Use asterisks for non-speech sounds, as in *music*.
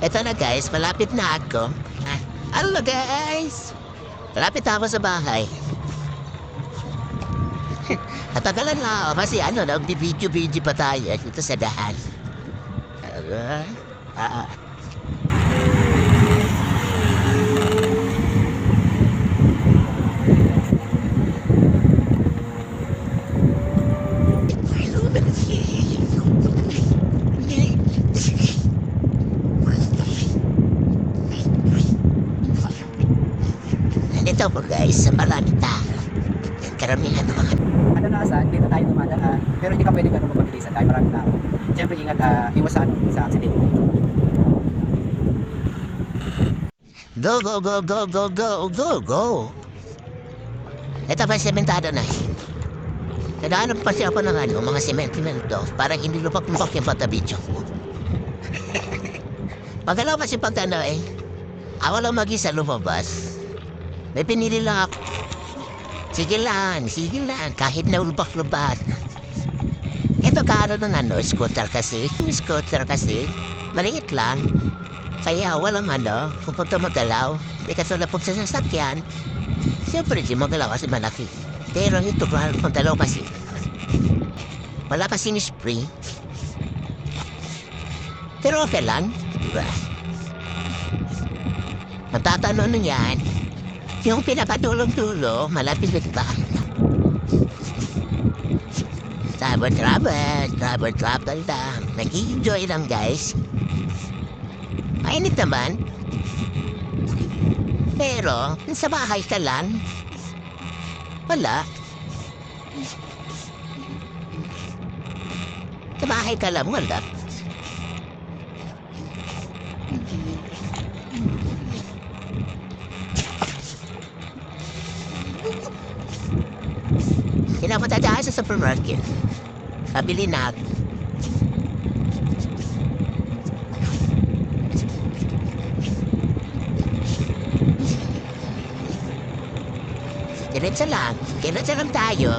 Eto na guys, malapit na ako. Ah, Hello guys! Malapit na ako sa bahay. *laughs* Natagalan na ako kasi ano, nag-video-video pa tayo dito sa dahan. Ah, ah. Ito po guys, sa malapit na. Karamihan ng mga Kadalasan, dito tayo dumadaan. Pero hindi ka pwede ganun mapabilisan dahil marami tao. Siyempre, ingat, ah, iwasan sa accident. Go, go, go, go, go, go, go, go. Ito pa sementado na. Nadahanap pa siya ako ng ano, mga semento Parang hindi lupak-lupak yung patabidyo ko. *laughs* Pagkalaw kasi pag ano eh, ako lang mag-isa lumabas. May pinili lang ako. Sige lang, sige lang, kahit na ulbak-lubak. Ito karo ng ano, scooter kasi. Scooter kasi, maliit lang. Kaya walang ano, kung punta magalaw, di ka tulad sa sasakyan. Siyempre, di magalaw kasi malaki. Pero ito, mahal kung dalaw kasi. Wala kasing spring. Pero okay lang, di ba? Matatanong nun yan, yung pinakatulong-tulo, malapit sa ba? Travel, travel, travel, travel lang. Nag-enjoy lang, guys. Mainit naman. Pero, sa bahay ka lang, wala. Sa bahay ka lang, wala. Pinapunta tayo sa supermarket. Kabili na ako. Diretso lang. Diretso lang tayo.